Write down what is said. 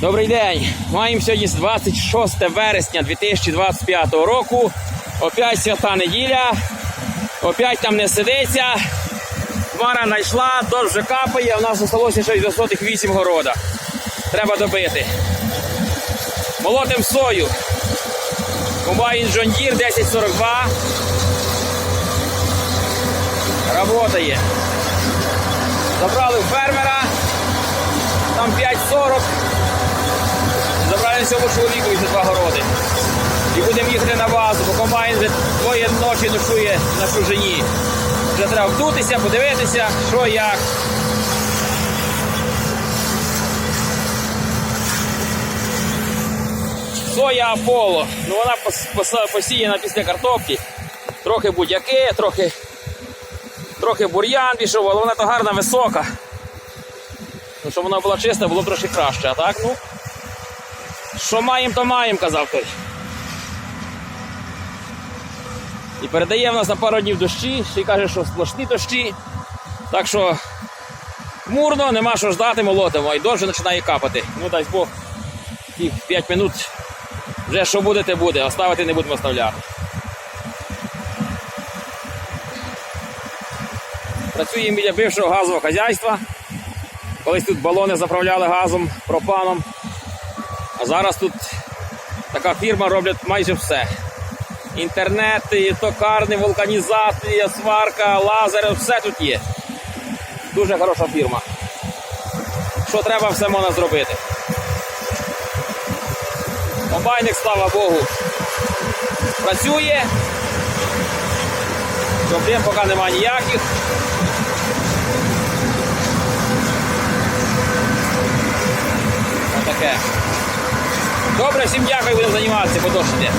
Добрий день. Маємо сьогодні 26 вересня 2025 року. Опять свята неділя. Опять там не сидиться. Хмара знайшла, дощ вже капає, у нас залишилося ще до 8 города. Треба добити. Молотим сою. Комбайн Deere 1042. Работає. Забрали фермера. Там 5,40. Цьому чоловіку за два городи. І будемо їхати на базу, бо комбайн вже двоє ночі ночує на чужині. Вже треба вдутися, подивитися, що як. Соя Аполло. Ну вона пос- пос- посіяна після картоплі. Трохи будь-яке, трохи, трохи бур'ян пішов, але вона то гарна, висока. Ну, щоб вона була чиста, було трошки краще. А так, ну. Що маємо, то маємо, казав той. І передає в нас на пару днів дощі, ще й каже, що сплошні дощі. Так що хмурно, нема що ждати, молотимо. І дощ вже починає капати. Ну дай Бог, ті 5 минут вже що буде, те буде. Оставити не будемо оставляти. Працюємо біля бившого газового хазяйства. Колись тут балони заправляли газом, пропаном. А зараз тут така фірма роблять майже все. Інтернети, токарни, вулканізація, сварка, лазери, все тут є. Дуже хороша фірма. Що треба, все можна зробити. Комбайник, слава Богу, працює. Проблем поки немає ніяких. Отаке. Добре, всім дякую, будемо займатися, іде.